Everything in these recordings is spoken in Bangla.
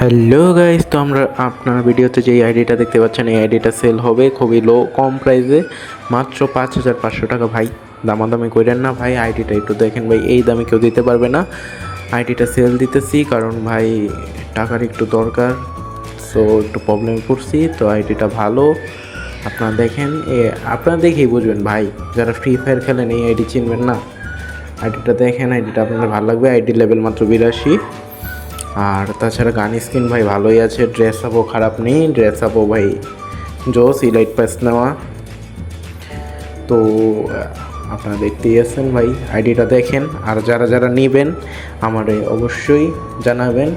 হ্যালো গাইস, তো আমরা আপনার ভিডিওতে যে আইডিটা দেখতে পাচ্ছেন, এই আইডিটা সেল হবে খুবই লো কম প্রাইসে মাত্র পাঁচ হাজার পাঁচশো টাকা। ভাই, দামাদামি করেন না ভাই, আইডিটা একটু দেখেন ভাই, এই দামে কেউ দিতে পারবে না। আইডিটা সেল দিতেছি কারণ ভাই, টাকার একটু দরকার সো একটু প্রবলেমে পড়ছি তো আইডিটা ভালো। আপনারা দেখেন, এ, আপনারা দেখেই বুঝবেন ভাই, যারা ফ্রি ফায়ার খেলেন, এই আইডি চিনবেন না। আইডিটা দেখেন, আইডিটা আপনাদের ভালো লাগবে, আইডি লেভেল মাত্র বিরাশি। আর তাছাড়া গান স্কিন ভাই ভালোই আছে ড্রেস আপও খারাপ নেই ড্রেস আপও ভাই জোস ইলাইট পাস নেওয়া। তো আপনারা দেখতেই আছেন ভাই আইডিটা দেখেন, আর যারা যারা নেবেন, আমার অবশ্যই জানাবেন।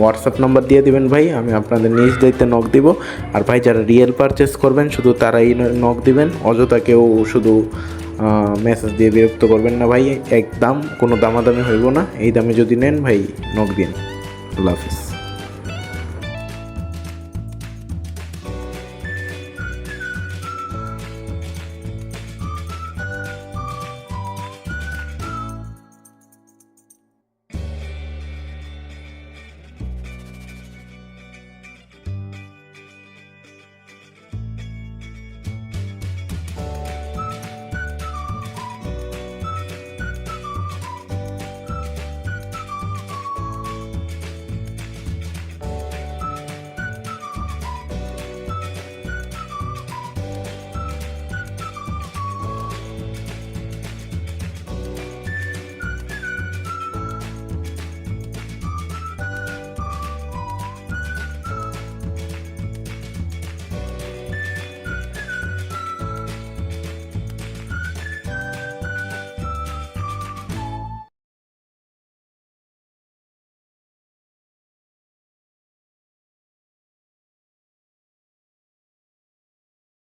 হোয়াটসঅ্যাপ নাম্বার দিয়ে দিবেন ভাই, আমি আপনাদের নিজ দায়িত্বে নক দিব। আর ভাই, যারা রিয়েল পারচেস করবেন, শুধু তারাই নক দিবেন, অযথা কেউ শুধু মেসেজ দিয়ে বিরক্ত করবেন না ভাই। একদম কোনো দামাদামি হইব না। এই দামে যদি নেন ভাই, নক দিন। আল্লাহ হাফিজ।